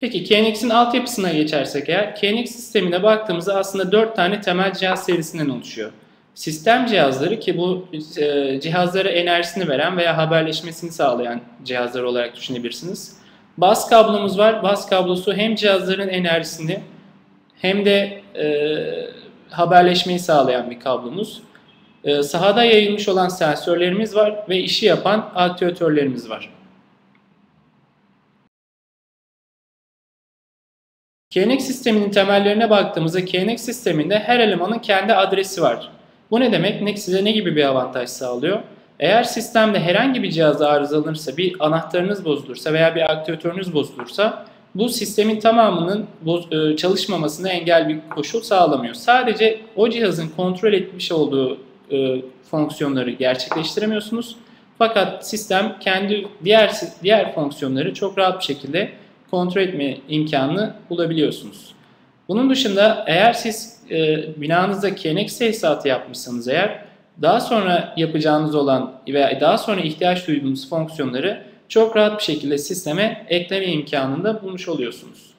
Peki KNX'in altyapısına geçersek eğer, KNX sistemine baktığımızda aslında 4 tane temel cihaz serisinden oluşuyor. Sistem cihazları ki bu e, cihazlara enerjisini veren veya haberleşmesini sağlayan cihazlar olarak düşünebilirsiniz. Bas kablomuz var. Bas kablosu hem cihazların enerjisini hem de e, haberleşmeyi sağlayan bir kablomuz. E, sahada yayılmış olan sensörlerimiz var ve işi yapan aktüatörlerimiz var. KNX sisteminin temellerine baktığımızda KNX sisteminde her elemanın kendi adresi var. Bu ne demek? Ne size ne gibi bir avantaj sağlıyor? Eğer sistemde herhangi bir cihazda arızalanırsa, bir anahtarınız bozulursa veya bir aktüatörünüz bozulursa bu sistemin tamamının e, çalışmamasına engel bir koşul sağlamıyor. Sadece o cihazın kontrol etmiş olduğu e, fonksiyonları gerçekleştiremiyorsunuz. Fakat sistem kendi diğer diğer fonksiyonları çok rahat bir şekilde kontrol etme imkanını bulabiliyorsunuz. Bunun dışında eğer siz e, binanızda KNX tesisatı yapmışsanız eğer daha sonra yapacağınız olan veya daha sonra ihtiyaç duyduğunuz fonksiyonları çok rahat bir şekilde sisteme ekleme imkanında bulmuş oluyorsunuz.